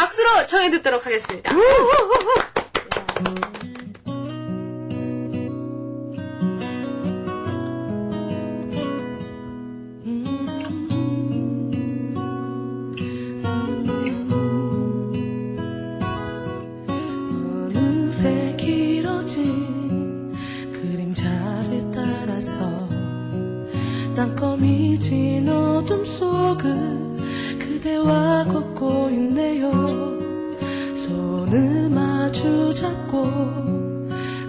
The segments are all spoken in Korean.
박수로 청해 듣도록 하겠습니다. 어느새 길어진 그림자를 따라서 땅거미진 어둠 속을 그대와 마주 잡고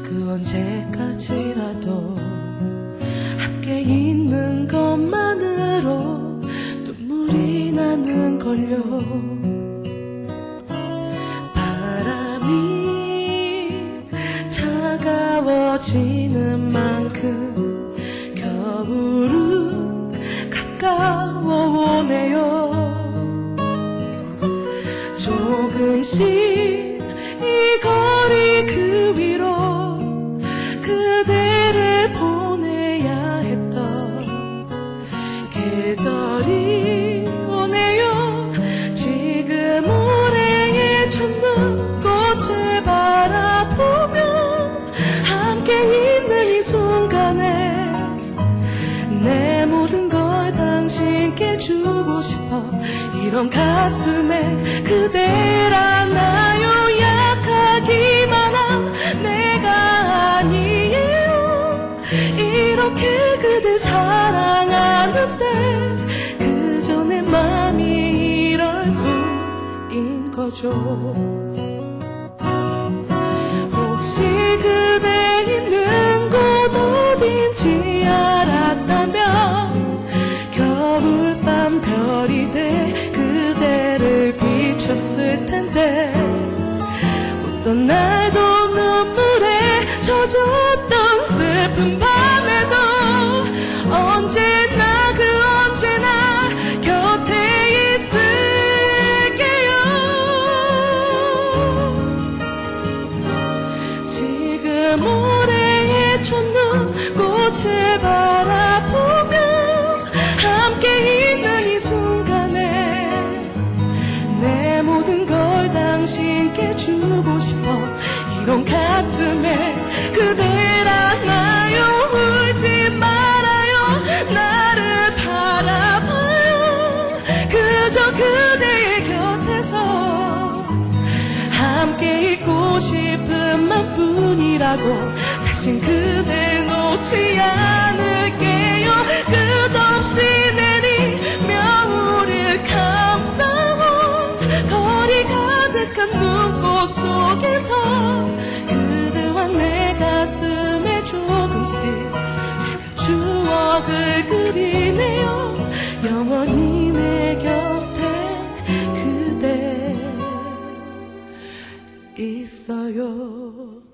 그 언제까지라도 함께 있는 것만으로 눈물이 나는 걸요. 바람이 차가워지는 만큼 겨울은 가까워 오네요. 조금씩 이런 가슴에 안아요? 약하기만 한 내가 아니에요. 이렇게 그댈 사랑하는데 그저 내 맘이 이럴 뿐인 거죠. 혹시 그대 있는 곳 어딘지 알았다면 겨울밤 별이 돼 텐데 어떤 날도 눈물에 젖었던 슬픈 밤에도 언제나 그 언제나 곁에 있을게요. 지금 올해의 첫눈 꽃을 바 당신께 주고 싶어. 이런 가슴에 그댈 안아요. 울지 말아요. 나를 바라봐요. 그저 그대의 곁에서 함께 있고 싶은 맘뿐이라고 다신 그대 놓지 않을게요. 끝없이 내 그리네요 영원히 내 곁에 그대 있어요.